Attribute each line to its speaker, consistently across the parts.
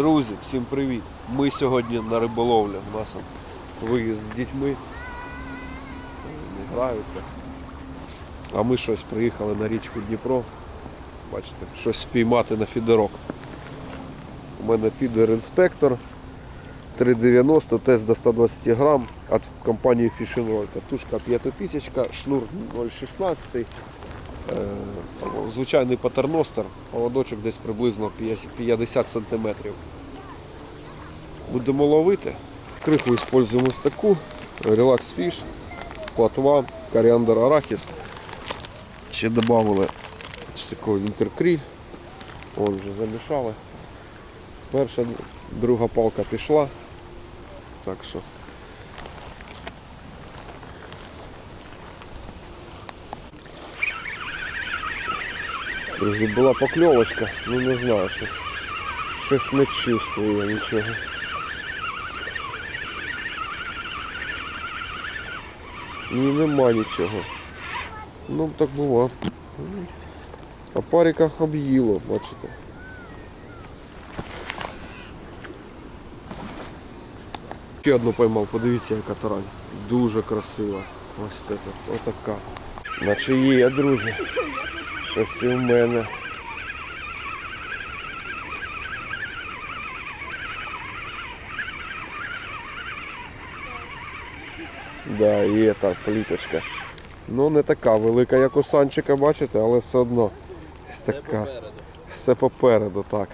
Speaker 1: Друзі, всім привіт! Ми сьогодні на риболовлі. У нас виїзд з дітьми. Не граються. А ми щось приїхали на річку Дніпро. Бачите, щось спіймати на фідерок. У мене підер інспектор 390, тест до 120 грам від компанії Fishing Roll. Катушка 5000, шнур 0,16. Е, Звичайний патерностер, поводочок десь приблизно 50 см. Будемо ловити. Криху використовуємо ось таку, Relax Fish, платва, коріандр арахіс. Ще додали такий інтеркріль. Вон вже замішали. Перша, друга палка пішла. Так що Друзі, була покльовочка, ну не знаю, щось, щось не чувствую я нічого. Ні, нема нічого. Ну так бува. А паріка об'їло, бачите. Ще одну поймав, подивіться, яка тарань. Дуже красива. Ось це, отака. Наче є, друзі. Щось і в мене. Да, є та пліточка. Ну не така велика, як у санчика, бачите, але все одно. Все така. Все попереду, так.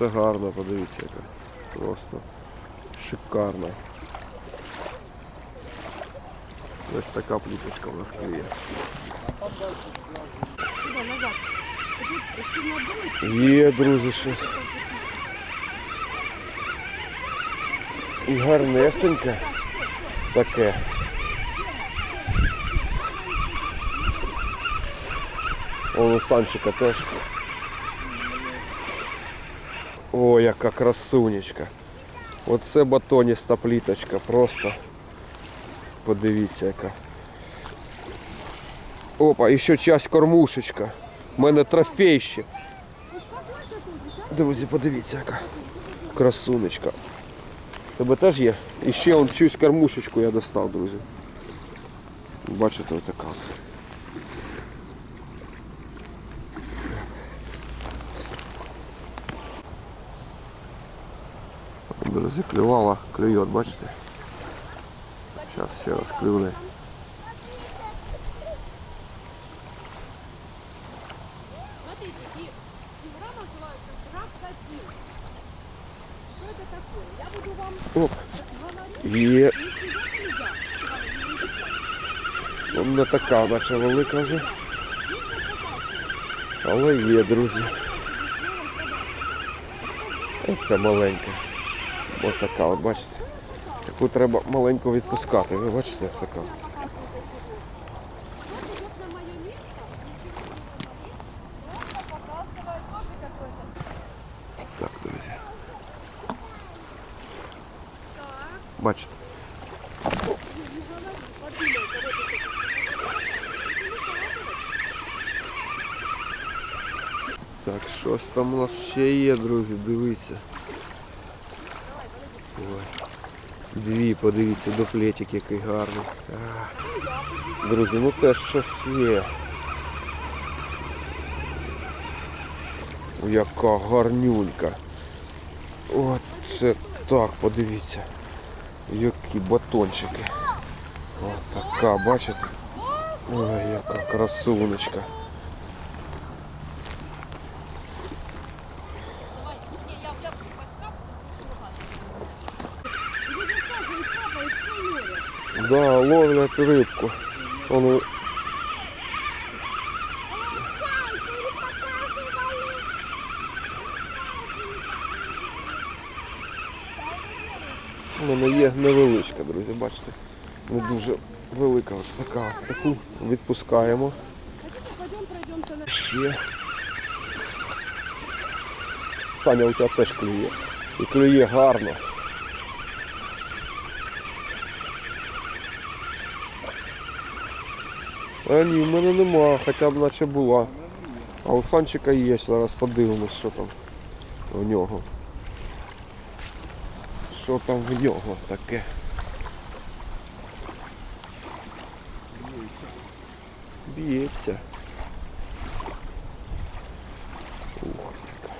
Speaker 1: Оце гарно, подивіться яка. Просто шикарна. Ось така пліточка у нас клює. Є, друзі, щось. І гарнесеньке таке. О, Санчика теж. О, яка красунечка. Оце батоніста пліточка, просто. Подивіться яка. Опа, і ще часть кормушечка. У мене трофей ще. Друзі, подивіться яка. Красунечка. Тебе теж є? І ще он чусь кормушечку я достав, друзі. Бачите, отака. Друзі, клювала, клює, бачите? Зараз ще раз клюне. Оп. Є.
Speaker 2: нельзя.
Speaker 1: Ну, Не така, наче велика вже. Але є, друзі. Ось маленька. Ось така, от бачите. Таку треба маленьку відпускати. Ви бачите, ось така. Так, друзі. Бачите. Так, щось там у нас ще є, друзі, дивіться. Ой. Дві, подивіться, дуплетик який гарний. Ах. Друзі, ну теж щось є. Яка гарнюнька. От це так, подивіться. Які батончики. От така, бачите? Ой, яка красунечка. Да, ловлять рибку. Воно мене є невеличка, друзі, бачите. Не дуже велика ось така. Таку відпускаємо. Ще. Саня, у тебе теж клює. І клює гарно. А ні, в мене нема, хоча б наче була. А у Санчика є, зараз подивимось, що там у нього. Що там в нього таке? Б'ється. Ух, яка.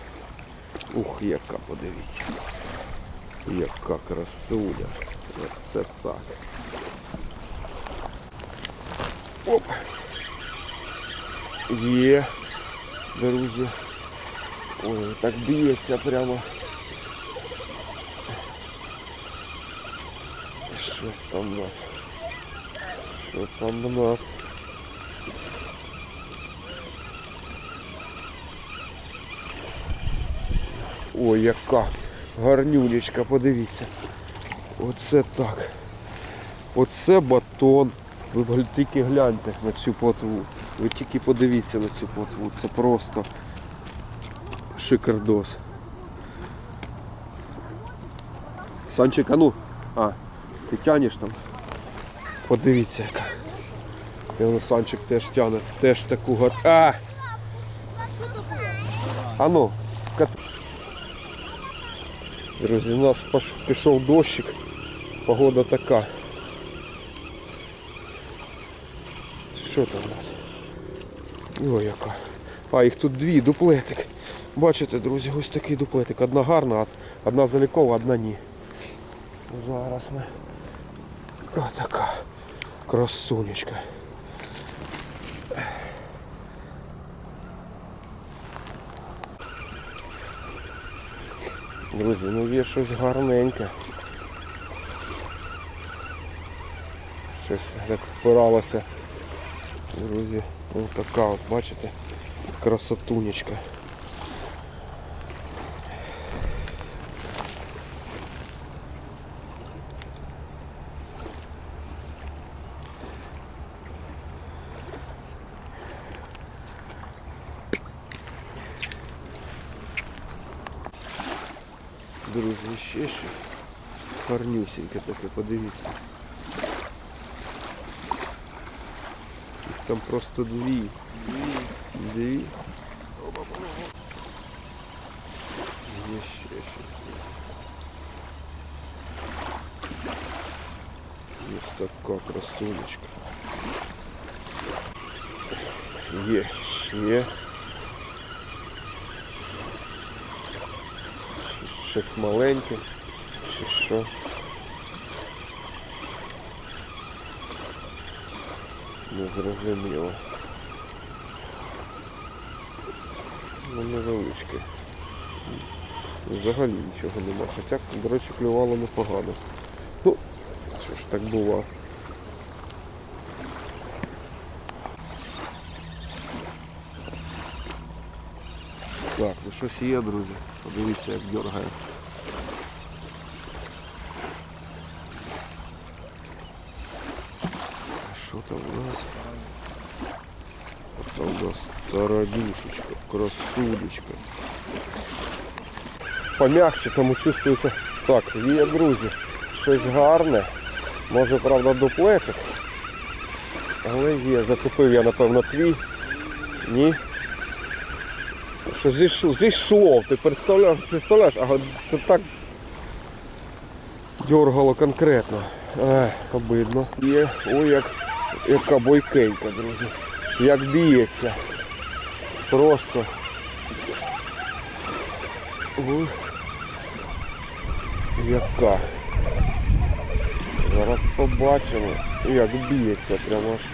Speaker 1: Ух, яка, подивіться. Яка красуня. Це так. Оп. Є, друзі. Ой, так б'ється прямо. Щось там у нас. Що там у нас? Ой, яка гарнюнечка, подивіться. Оце так. Оце батон. Ви тільки гляньте на цю плотву. Ви тільки подивіться на цю плотву. Це просто шикардос. Санчик, а ну. А, ти тянеш там? Подивіться яка. І воно Санчик теж тяне. Теж таку гар... А! А ну, кат... Друзі, у нас пішов дощик. Погода така. Що там у нас? Ой, яка. А, їх тут дві, дуплетик. Бачите, друзі, ось такий дуплетик. Одна гарна, одна залікова, одна ні. Зараз ми. Отака красунечка. Друзі, ну є щось гарненьке. Щось так впиралося. Друзі, ось така от, бачите, красотунечка. Друзі, ще щось. Гарнюсіньке таке, подивіться. там просто дві. Дві. Є ще щось. Ось така красунечка. Є ще. Щось маленьке. Чи що? Не зрозуміло. Ну невеличке. Взагалі нічого нема. Хоча, до речі, клювало непогано. Ну, що ж так бува. Так, ну щось є, друзі. Подивіться, як дергає. А що там у нас? А там у нас тарадюшечка, красулечка. Помягче, тому чувствується. Так, є, друзі, щось гарне. Може, правда, дуплетик. Але є, зацепив я, напевно, твій. Ні. Що зійшло, зійшло, ти представляєш, представляєш, ага, це так дергало конкретно. Ех, обидно. Є, ой, як, яка бойкенька, друзі. Як б'ється. Просто. Ой. Яка. Зараз побачимо, як б'ється прямо аж.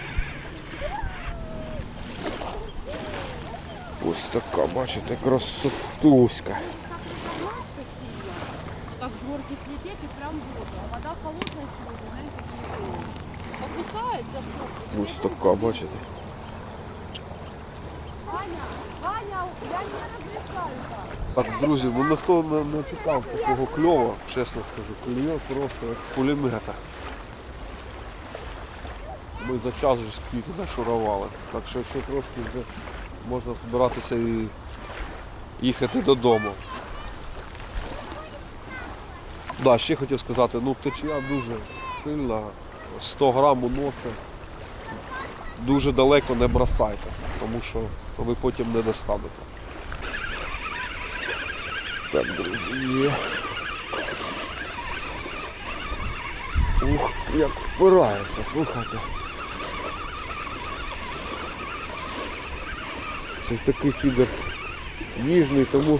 Speaker 1: Ось така, бачите, красотуська.
Speaker 2: Так горки слететь и прям вода холодная сегодня, знаете, не Опускается
Speaker 1: Ось така, бачите.
Speaker 2: Ваня, Ваня, я не разрешаю так.
Speaker 1: Друзі, ну ніхто не, не чекав такого кльова, чесно скажу, клює просто як з пулемета. Ми за час вже скільки нашурували. Так що ще трошки вже можна збиратися і їхати додому. Да, ще хотів сказати, ну течія дуже сильна, 100 грам уносить. Дуже далеко не бросайте, тому що ви потім не достанете. Так, друзі. Ух, як впирається, слухайте. Це такий фідер ніжний, тому...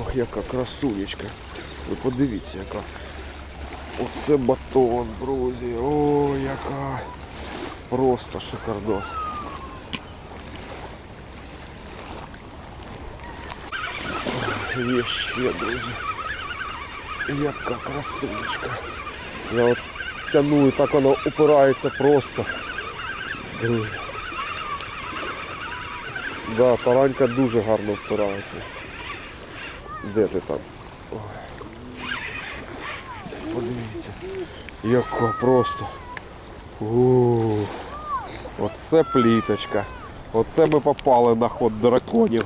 Speaker 1: Ох, яка красунечка. Ви подивіться, яка. Оце батон, друзі. О, яка. Просто шикардос. Є ще, друзі. Яка красунечка. Я от тяну і так воно упирається просто. Друзі. Да, таранька дуже гарно впирається. Де ти там? Подивіться. Яка просто. Ух. Оце пліточка. Оце ми попали на ход драконів.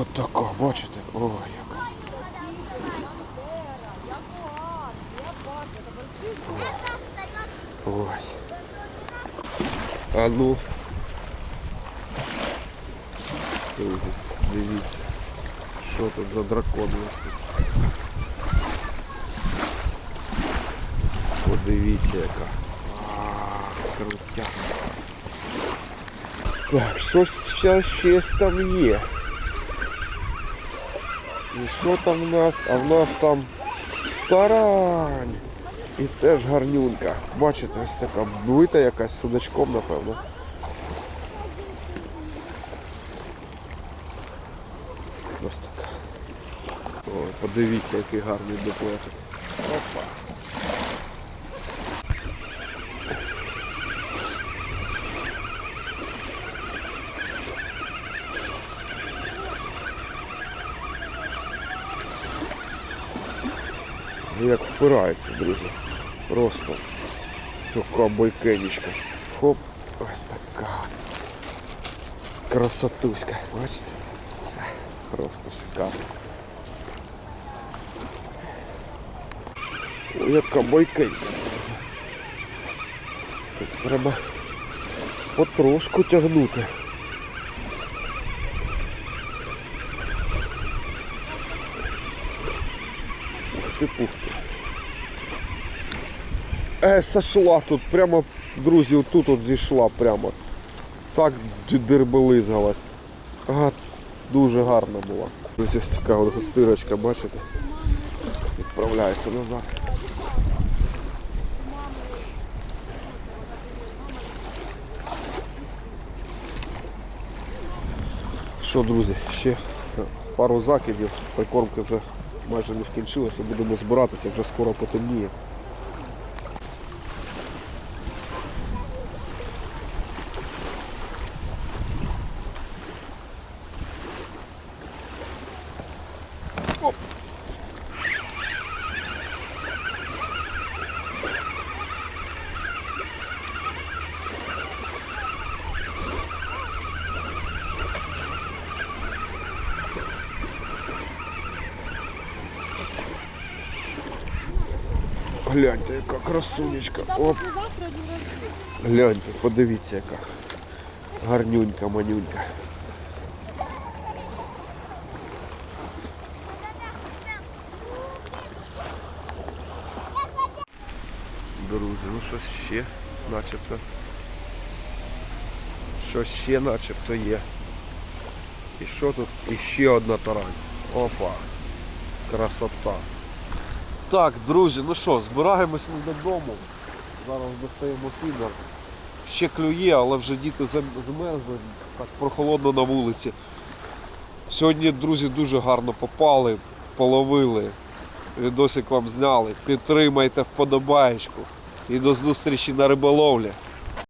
Speaker 1: От така, бачите? Ой, яка. Ось. А ну. Дивіться. Що тут за дракон у нас тут? Подивіться яка. Крутя. Так, щось ще щось там є. І що там в нас? А в нас там тарань. І теж гарнюнка. Бачите, ось така бита якась судачком, напевно. Ось така. О, подивіться, який гарний дуплетик. Опа. Як впирається, друзі. Просто така бойкенічка. Хоп, ось така. Красотуська. Бачите? Просто шикарно. Ой, Яка бойкенька. Тут треба потрошку тягнути. Ух ти пух ти. Е, сошла тут, прямо, друзі, отут от зійшла прямо. Так дербелизгалась. Ага, дуже гарна була. Ось ось така от гостирочка, бачите? Відправляється назад. Що, друзі, ще пару закидів, прикормки вже майже не скінчилося, будемо збиратися, вже скоро потемніє. Гляньте, яка красунечка. Оп. Гляньте, подивіться, яка гарнюнька, манюнька. Друзі, ну щось ще начебто. Щось ще начебто є. І що тут? І ще одна тарань. Опа. Красота. Так, друзі, ну що, збираємось ми додому. Зараз достаємо фідер. Ще клює, але вже діти зам- замерзли, так прохолодно на вулиці. Сьогодні, друзі, дуже гарно попали, половили. Відосик вам зняли. Підтримайте вподобаєчку. І до зустрічі на риболовлі.